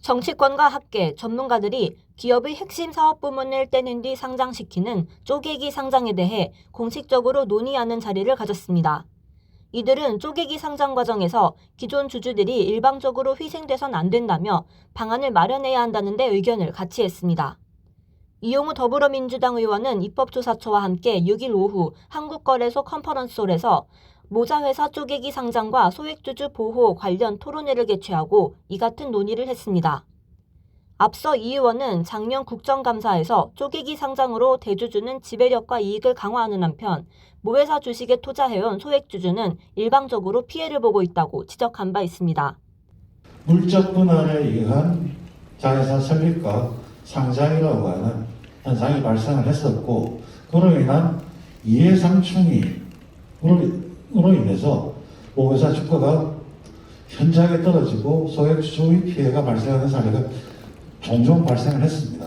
정치권과 합계 전문가들이 기업의 핵심 사업 부문을 떼낸 뒤 상장시키는 쪼개기 상장에 대해 공식적으로 논의하는 자리를 가졌습니다. 이들은 쪼개기 상장 과정에서 기존 주주들이 일방적으로 희생돼선 안 된다며 방안을 마련해야 한다는 데 의견을 같이 했습니다. 이용우 더불어민주당 의원은 입법조사처와 함께 6일 오후 한국거래소 컨퍼런스홀에서 모자회사 쪼개기 상장과 소액주주 보호 관련 토론회를 개최하고 이 같은 논의를 했습니다. 앞서 이 의원은 작년 국정감사에서 쪼개기 상장으로 대주주는 지배력과 이익을 강화하는 한편 모회사 주식에 투자해온 소액주주는 일방적으로 피해를 보고 있다고 지적한 바 있습니다. 물적 분할에 의한 자회사 설립과 상장이라고 하는 현상이 발생을 했었고 그로 인한 이해상충이 으로 인해서 보호사 주가가 현저하게 떨어지고 소액주의 피해가 발생하는 사례가 종종 발생을 했습니다.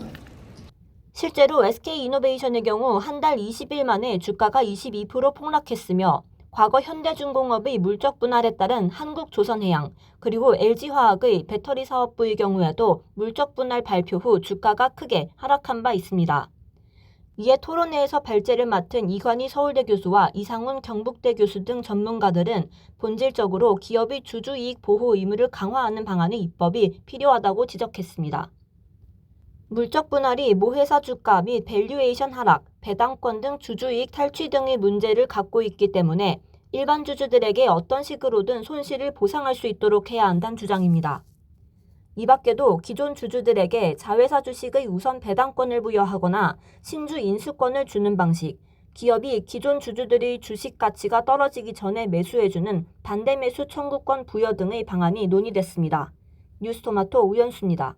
실제로 SK이노베이션의 경우 한 달 20일 만에 주가가 22% 폭락했으며 과거 현대중공업의 물적 분할에 따른 한국조선해양 그리고 LG화학의 배터리 사업부의 경우에도 물적 분할 발표 후 주가가 크게 하락한 바 있습니다. 이에 토론회에서 발제를 맡은 이관희 서울대 교수와 이상훈 경북대 교수 등 전문가들은 본질적으로 기업의 주주 이익 보호 의무를 강화하는 방안의 입법이 필요하다고 지적했습니다. 물적 분할이 모회사 주가 및 밸류에이션 하락, 배당권 등 주주이익 탈취 등의 문제를 갖고 있기 때문에 일반 주주들에게 어떤 식으로든 손실을 보상할 수 있도록 해야 한다는 주장입니다. 이 밖에도 기존 주주들에게 자회사 주식의 우선 배당권을 부여하거나 신주 인수권을 주는 방식, 기업이 기존 주주들의 주식 가치가 떨어지기 전에 매수해주는 반대 매수 청구권 부여 등의 방안이 논의됐습니다. 뉴스토마토 우연수입니다.